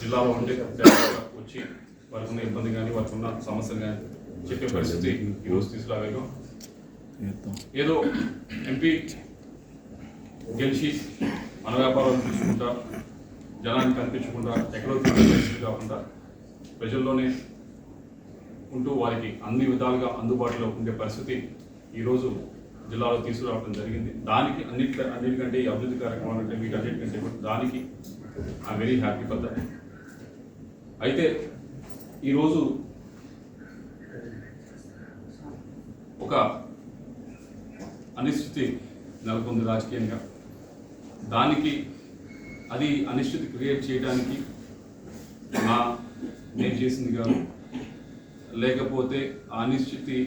జిల్లాలో ఉండే డైరెక్ట్గా వచ్చి వారికి ఉన్న ఇబ్బంది కానీ వారికి ఉన్న సమస్యలు కానీ చెప్పే పరిస్థితి ఈరోజు తీసుకురాగలిగాం. ఏదో ఎంపీ గెలిచి మన వ్యాపారాలు చూసుకుంటా జనానికి కనిపించకుండా ఎక్కడో కాకుండా ప్రజల్లోనే ఉంటూ వారికి అన్ని విధాలుగా అందుబాటులో ఉండే పరిస్థితి ఈరోజు జిల్లాలో తీసుకురావడం జరిగింది. దానికి అన్నిటి అన్నిటికంటే ఈ అభివృద్ధి కార్యక్రమాలు అంటే వీటన్నిటికంటే దానికి I very happy for that అయితే ఈరోజు ఒక అనిశ్చితి నెలకొంది రాజకీయంగా. దానికి అది అనిశ్చితి క్రియేట్ చేయడానికి నా నేను చేసింది కాదు. లేకపోతే ఆ అనిశ్చితి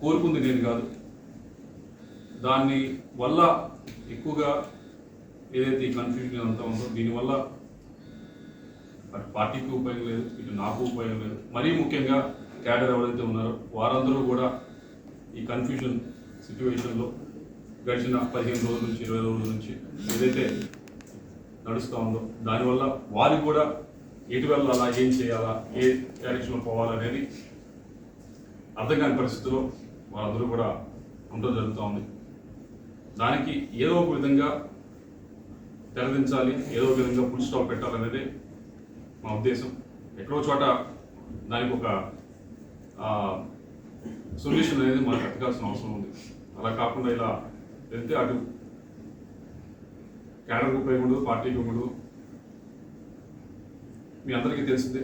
కోరుకుంది నేను కాదు. దాన్ని వల్ల ఎక్కువగా ఏదైతే ఈ కన్ఫ్యూజన్ అంతా ఉందో దీనివల్ల అటు పార్టీకి ఉపయోగం లేదు ఇటు నాకు ఉపయోగం లేదు. మరీ ముఖ్యంగా క్యాడర్ ఎవరైతే ఉన్నారో వారందరూ కూడా ఈ కన్ఫ్యూజన్ సిచ్యువేషన్లో గడిచిన పదిహేను రోజుల నుంచి ఇరవై రోజుల నుంచి ఏదైతే నడుస్తూ ఉందో దానివల్ల వారికి కూడా ఎటు వెళ్ళాలా ఏం చేయాలా ఏ డైరెక్షన్లో పోవాలనేది అర్థం కాని పరిస్థితిలో వాళ్ళందరూ కూడా ఉండడం జరుగుతూ ఉంది. దానికి ఏదో ఒక విధంగా తెరదించాలి ఏదో ఒక విధంగా ఫుల్ స్టాప్ పెట్టాలనేది మా ఉద్దేశం. ఎక్కడో చోట దానికి ఒక సొల్యూషన్ అనేది మనకు ఎత్తకాల్సిన అవసరం ఉంది. అలా కాకుండా ఇలా వెళ్తే అటు క్యాడర్కి ఉపయోగపడదు పార్టీకి ఉండదు. మీ అందరికీ తెలిసిందే.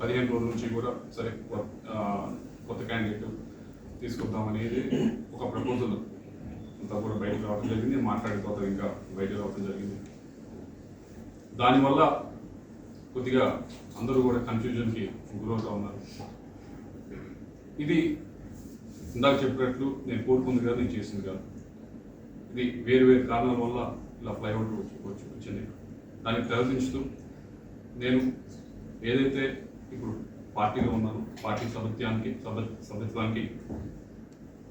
పదిహేను రోజుల నుంచి కూడా సరే కొత్త క్యాండిడేట్ తీసుకుందాం అనేది ఒక ప్రపోజల్ అంతా కూడా బయటకు రావడం జరిగింది మాట్లాడిపోతాం ఇంకా బయటకు రావడం జరిగింది. దానివల్ల కొద్దిగా అందరూ కూడా కన్ఫ్యూజన్కి గురవుతూ ఉన్నారు. ఇది ఇందాక చెప్పినట్లు నేను కోరుకుంది కాదు నేను చేసింది కాదు. ఇది వేరు వేరు కారణాల వల్ల ఇలా ఫ్లైఓవర్ వచ్చి వచ్చి వచ్చింది. దానికి తెరదించుతూ నేను ఏదైతే ఇప్పుడు పార్టీలో ఉన్నాను పార్టీ సభ్యత్వానికి సభ సభ్యత్వానికి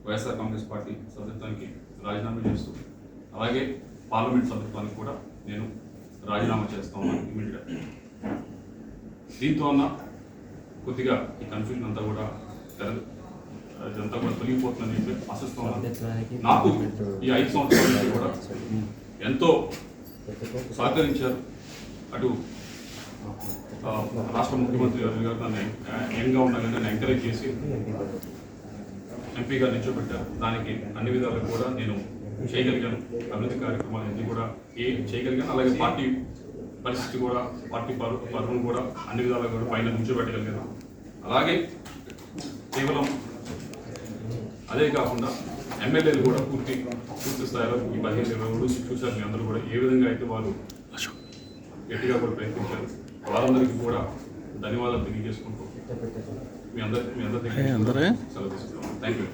వైఎస్ఆర్ కాంగ్రెస్ పార్టీ సభ్యత్వానికి రాజీనామా చేస్తూ అలాగే పార్లమెంట్ సభ్యత్వానికి కూడా నేను రాజీనామా చేస్తా ఉన్నాను ఇమీడియట్గా దీంతో అన్న కొద్దిగా ఈ కన్ఫ్యూజన్ అంతా కూడా ఇదంతా కూడా తొలగిపోతుందని చెప్పి ఆశిస్తా ఉన్నాను నాకు ఈ ఐదు సంవత్సరాల నుంచి కూడా ఎంతో సహకరించారు. అటు రాష్ట్ర ముఖ్యమంత్రి గారు నన్ను యంగ్గా కానీ నన్ను ఎంకరేజ్ చేసి ఎంపీగా నిల్చోబెట్టారు. దానికి అన్ని విధాలుగా కూడా నేను చేయగలిగాను. అభివృద్ధి కార్యక్రమాలు అన్ని కూడా ఏ చేయగలిగాను. అలాగే పార్టీ పరిస్థితి కూడా పార్టీ పరు పరువును కూడా అన్ని విధాలుగా కూడా పైన నిల్చోబెట్టగలిగాను. అలాగే కేవలం అదే కాకుండా ఎమ్మెల్యేలు కూడా పూర్తి పూర్తి స్థాయిలో ఈ పదిహేను ఇరవై రోజులు చూశారు. మీ అందరూ కూడా ఏ విధంగా అయితే వాళ్ళు గట్టిగా కూడా ప్రయత్నించారు. వారందరికీ కూడా ధన్యవాదాలు తెలియజేసుకుంటూ మీ అందరి మీ అందరి అందరే? సెలవు తీసుకుంటాం. Thank you